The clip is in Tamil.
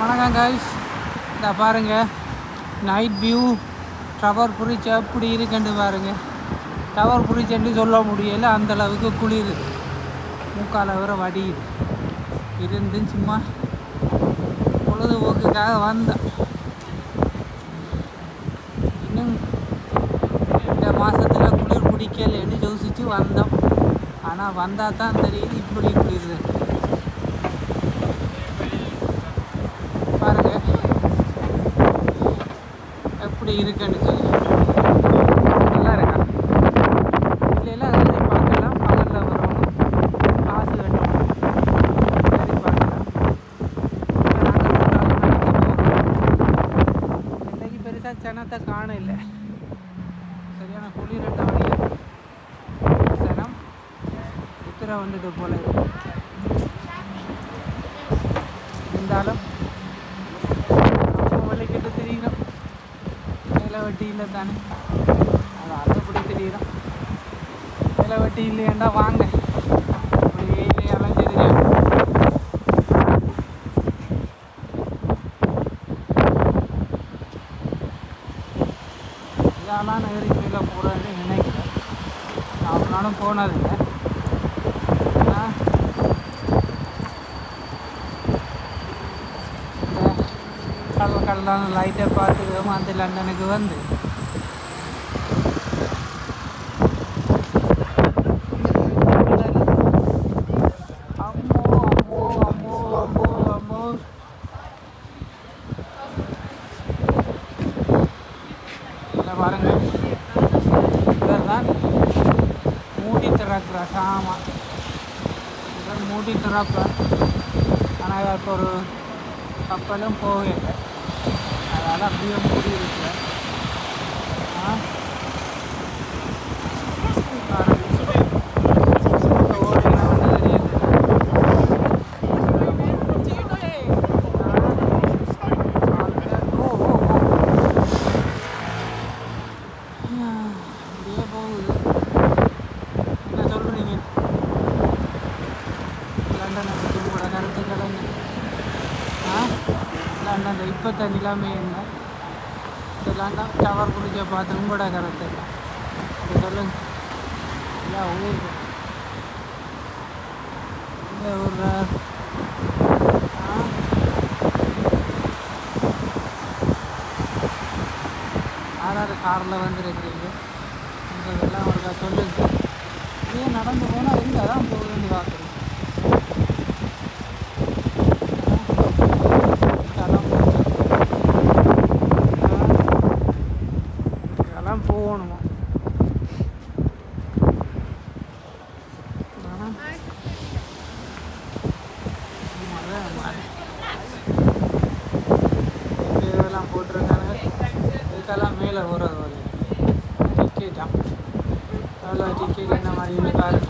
வணக்கம் காய்ஸ் இந்த பாருங்கள் நைட் வியூ டவர் பிரிட்ஜ் எப்படி இருக்குன்னு பாருங்கள் டவர் பிரிட்ஜ்னு சொல்ல முடியல அந்தளவுக்கு குளிர். மூக்கால் வர வடியுது இருந்து சும்மா பொழுதுபோக்குக்காக வந்தேன் இன்னும் ரெண்டு மாதத்தில் குளிர் பிடிக்கலன்னு யோசித்து வந்தோம். ஆனால் வந்தால் தான் தெரியுது இப்படி குளிர் பாருங்க எப்படி இருக்குன்னு சொல்லி. நல்லா இருக்கா? இல்லை இல்லை ஏறி பார்க்கலாம். பகலில் வரணும் காசு கட்டணும் ஏறி பார்க்கலாம். இன்றைக்கு பெருசாக சனத்தை காண இல்லை சரியான குளிர் சனம் உத்தரவு வந்துட்டு போல இருந்தாலும் வட்டி இல்லை தானே? அது அதைப்படி தெரியுதான் விலை வட்டி இல்லையாண்டா வாங்க. அப்படியே அலைஞ்சு இதெல்லாம் நகரி மேலே போகிறேன்னு நினைக்கிறேன். நான் போனதில்லை ஆனால் இந்த கடல் கடலான லைட்டை பார்த்துக்கிறோம் அந்த லண்டனுக்கு வந்து. அம்மோ அம்மோ அம்மோ அம்மோ அம்மோ. இதில் பாருங்க. இவர்தான் மூடி திறக்கிற சாமா இவர் மூடி திறப்பார். ஆனால் இதற்கு ஒரு கப்பலும் போகலை அதனால் அப்படியே மூடி இருக்கு லண்டன் இப்போத்த நிலைமை என்ன? இதெல்லாம் லண்டன் டவர் குறிச்ச பார்த்து உங்களோட கருத்து இல்லை இதை சொல்லுங்க. இல்லை ஊருக்கு இந்த ஊரில் ஆ யாராரு காரில் வந்துருக்கிறீங்க? இதெல்லாம் ஒருக்கா சொல்லுங்க. ஏன் நடந்து போனால் எங்கே தான் போகுதுன்னு பார்க்குறேன் இதெல்லாம் போகணுமா? இதெல்லாம் போட்டிருக்காங்க இதுக்கெல்லாம் மேலே வர்றது ஒரு டிக்கெட்டா அதில் டிக்கெட் என்ன மாதிரி பாரு